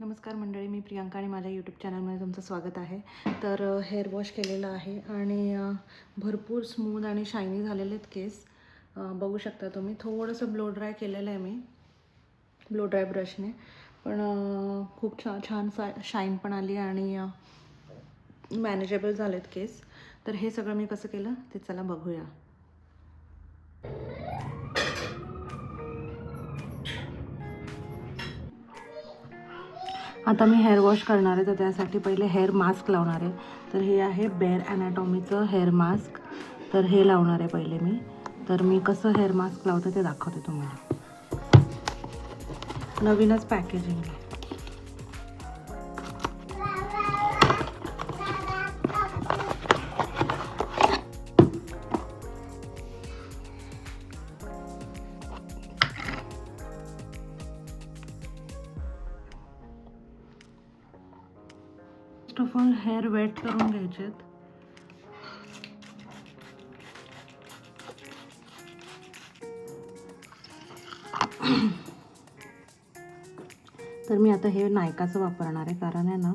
नमस्कार मंडळी मी प्रियांका आणि माझ्या यूट्यूब चॅनलमध्ये तुमचं स्वागत आहे. तर हेअर वॉश केलेलं आहे आणि भरपूर स्मूथ आणि शायनी झालेले आहेत केस बघू शकता तुम्ही. थोडंसं ब्लो ड्राय केलेलं आहे मी ब्लो ड्राय ब्रशने पण खूप छान छान सा शाईन पण आली आणि मॅनेजेबल झालेत केस तर हे सगळं मी कसं केलं ते चला बघूया. आता मी हेअर वॉश करणार आहे तर त्यासाठी पहिले हेअर मास्क लावणार आहे. तर हे आहे बेअर ॲनाटॉमीचं हेअर मास्क तर हे लावणार आहे पहिले मी. तर मी कसं हेअर मास्क लावते ते दाखवते तुम्हाला. नवीनच पॅकेजिंग आहे. ऑफ वेट करून घ्यायचे तर मी आता हे नायकाचं वापरणार आहे कारण आहे ना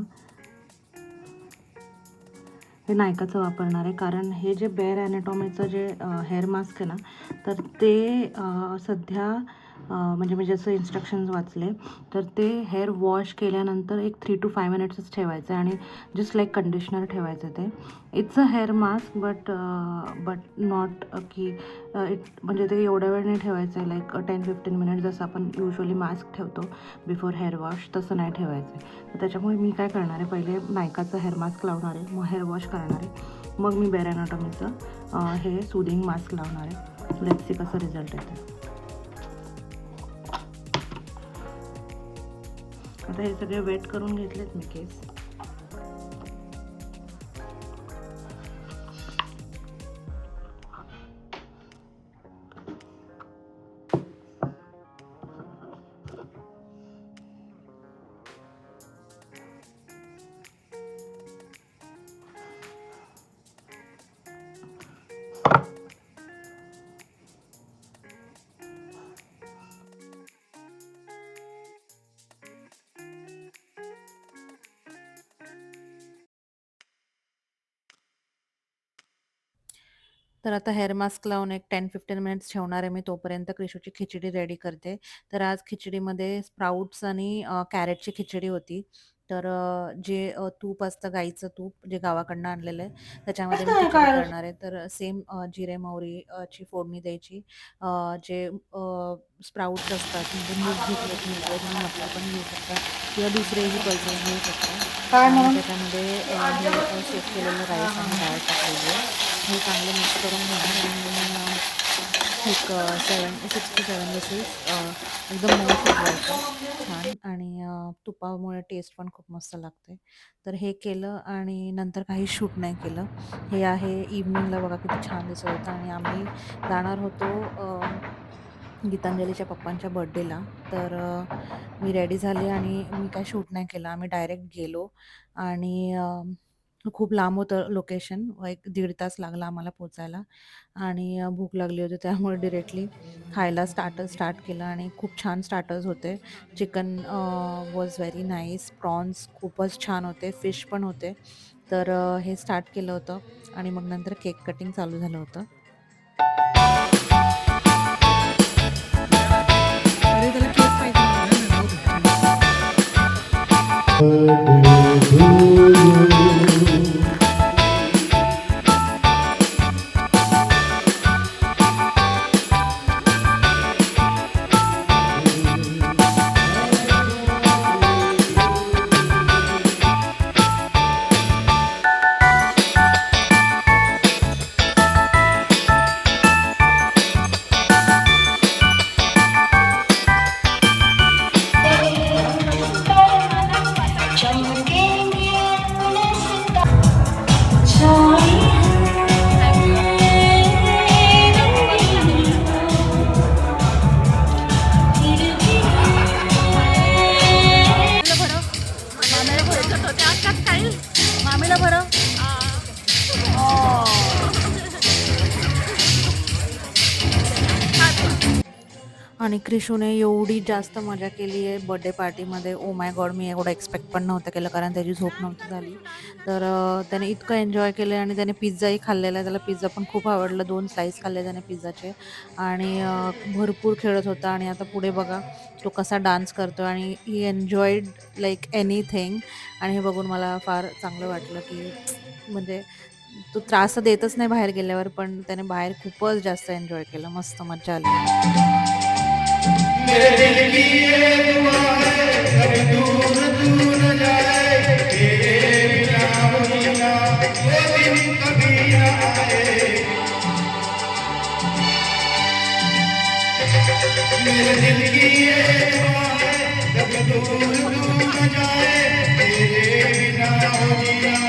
हे नायकाचं वापरणार आहे कारण हे जे बेअर ॲनेटॉमीचं जे हेअर मास्क आहे ना तर ते सध्या म्हणजे मी जसं इन्स्ट्रक्शन्स वाचले तर ते हेअर वॉश केल्यानंतर एक थ्री टू फाय मिनिट्सच ठेवायचं आहे आणि जस्ट लाईक कंडिशनर ठेवायचं ते. It's a hair mask but but not की इट म्हणजे ते एवढ्या वेळ नाही ठेवायचं आहे लाईक टेन फिफ्टीन मिनिट जसं आपण युजली मास्क ठेवतो बिफोर हेअर वॉश तसं नाही ठेवायचं आहे तर त्याच्यामुळे मी काय करणार आहे पहिले नायकाचं हेअर मास्क लावणार आहे मग हेअर वॉश करणार आहे. मग मी बेरॅनाटॉमीचं हे सुदिंग मास्क लावणार आहे. लेट्स सी कसं रिझल्ट येतं आता हे सगळे वेट करून घेतलेत मी केस तर आता हेअर मास्क लावून एक टेन फिफ्टीन मिनिट्स ठेवणार आहे मी तोपर्यंत क्रिशूची खिचडी रेडी करते. तर आज खिचडीमध्ये स्प्राउट्स आणि अ, कॅरेटची खिचडी होती. तर अ, जे अ, तूप असतं गाईचं तूप जे गावाकडनं आणलेलं आहे त्याच्यामध्ये मी खिचडी करणार आहे. तर सेम जिरे मोहरी अ, ची फोडणी द्यायची. अ, जे स्प्राउट्स असतात म्हणजे मूग घेतले किंवा तुम्ही मटकी पण घेऊ शकता. किंवा दुसरेही पल्सेस घेऊ शकता. आणि त्याच्यामध्ये अ, हे शेक केलेलं राईस आणि डाळ टाकलेली आहे. हे चांगलं मिक्स करून घेणार आणि एक सेवन सिक्स्टी सेवन विसीस एकदम मऊ शिजवायचं छान. आणि तुपामुळे टेस्ट पण खूप मस्त लागते तर हे केलं आणि नंतर काही शूट नाही केलं. हे आहे इव्हनिंगला बघा किती छान दिसत होतं. आणि आम्ही जाणार होतो गीतांजलीच्या पप्पांच्या बड्डेला तर मी रेडी झाली आणि मी काय शूट नाही केलं. आम्ही डायरेक्ट गेलो. आणि खूप लांब होतं लोकेशन एक दीड तास लागला आम्हाला पोचायला. आणि अ, भूक लागली होती त्यामुळे डिरेक्टली खायला स्टार्टर स्टार्ट केलं. आणि खूप छान स्टार्टर्स होते. Chicken was very nice prawns खूपच छान होते. फिश पण होते. तर अ, हे स्टार्ट केलं होतं. आणि मग नंतर केक कटिंग चालू झालं होतं. अरे त्याला केक पाहिजे मामीला आणि क्रिशूने एवढी जास्त मजा केली आहे बर्थडे पार्टीमध्ये ओ माय गॉड मी एवढं एक्सपेक्ट पण नव्हतं केलं कारण त्याची झोप नव्हती झाली. तर त्याने इतकं एन्जॉय केलं आणि त्याने पिझ्झाही खाल्लेला आहे. त्याला पिझ्झा पण खूप आवडला दोन स्लाईस खाल्ले त्याने पिझ्झाचे आणि भरपूर खेळत होता. आणि आता पुढे बघा तो कसा डान्स करतो आणि ही एन्जॉईड लाईक एनिथिंग आणि हे बघून मला फार चांगलं वाटलं की म्हणजे तो त्रास तर देतच नाही बाहेर गेल्यावर पण त्याने बाहेर खूपच जास्त एन्जॉय केलं. मस्त मजा आली. ضلعي سڀ دور دور تيري بنا هو جيا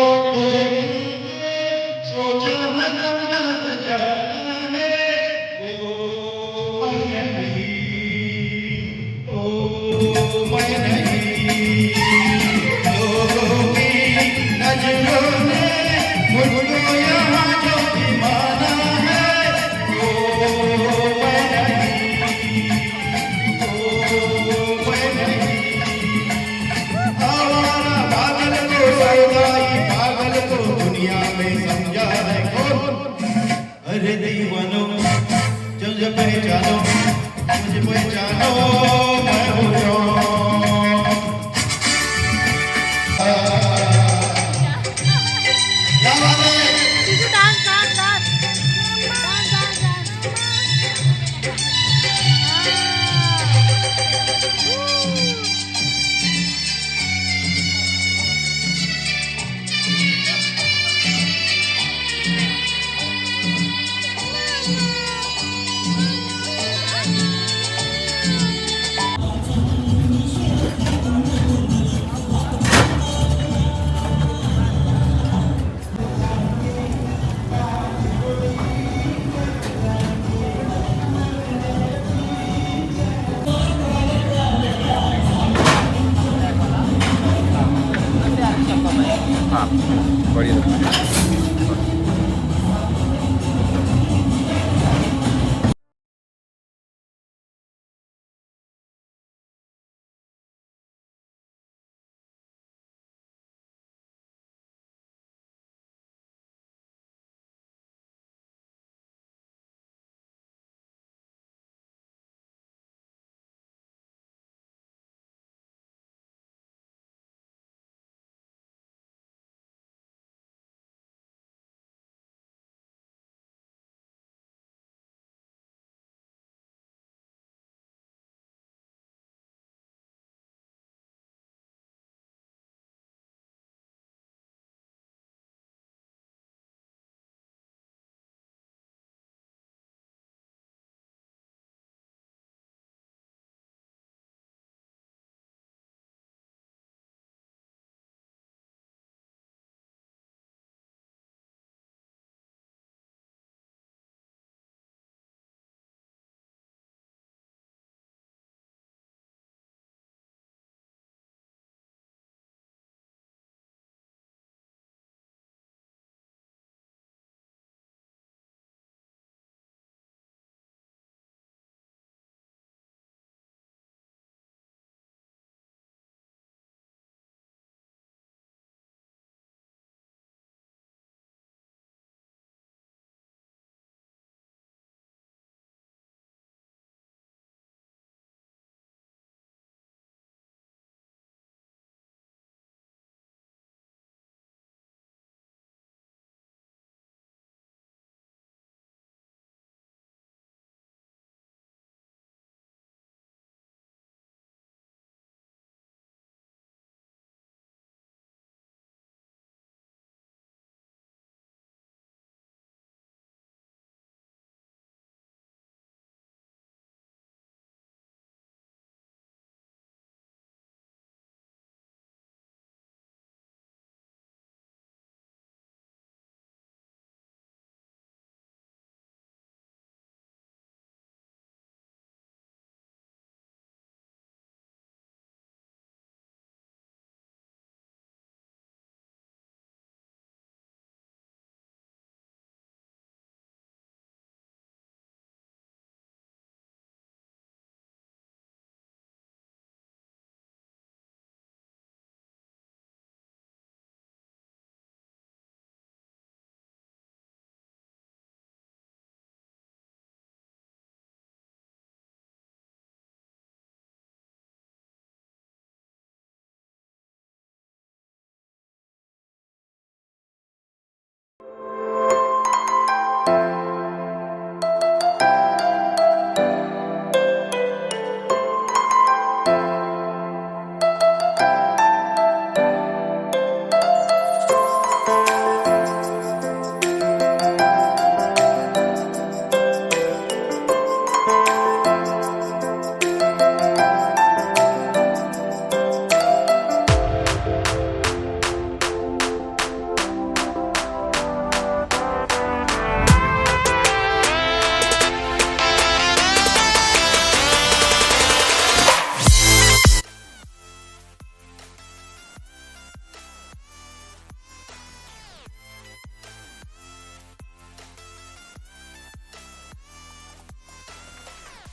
अरे दीवानो मुझे पहचानो मुझे पहचानो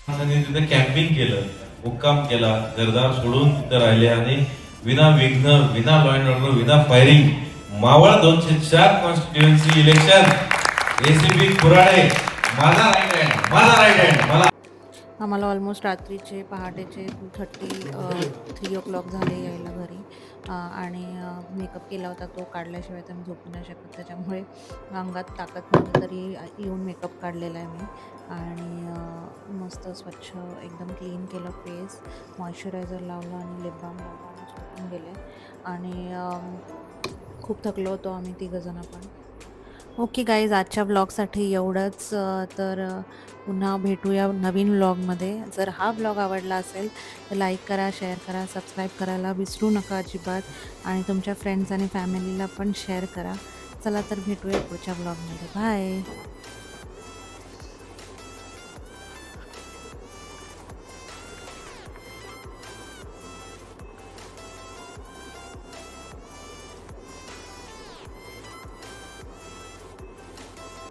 तिथे कॅम्पिंग केलं मुक्काम केला घरदार सोडून तिथे राहिले आणि विना विघ्न विना लॉ अँड ऑर्डर विना फायरिंग मावळ दोनशे चार कॉन्स्टिट्युएन्सी इलेक्शन एसीबी कुराडे माझा राईट हँड माझा राईट हँड मला आम्हाला ऑलमोस्ट रात्रीचे पहाटेचे थर्टी थ्री ओ क्लॉक झाले यायला घरी. आणि मेकअप केला होता तो काढल्याशिवाय तर मी झोपू नाही शकत. त्याच्यामुळे अंगात ताकद नव्हती तरी येऊन मेकअप काढलेला आहे मी. आणि मस्त स्वच्छ एकदम क्लीन केलं फेस मॉइश्चरायझर लावलं आणि लिप बाम लावला आणि झोपून गेले. आणि खूप थकलो होतो आम्ही तिघंजणं पण. ओके गाईज आजच्या ब्लॉगसाठी एवढंच. तर पुन्हा भेटूया नवीन व्लॉगमध्ये जर हा ब्लॉग आवडला असेल तर लाईक करा शेअर करा सबस्क्राईब करायला विसरू नका अजिबात. आणि तुमच्या फ्रेंड्स आणि फॅमिलीला पण शेअर करा. चला तर भेटूया पुढच्या ब्लॉगमध्ये बाय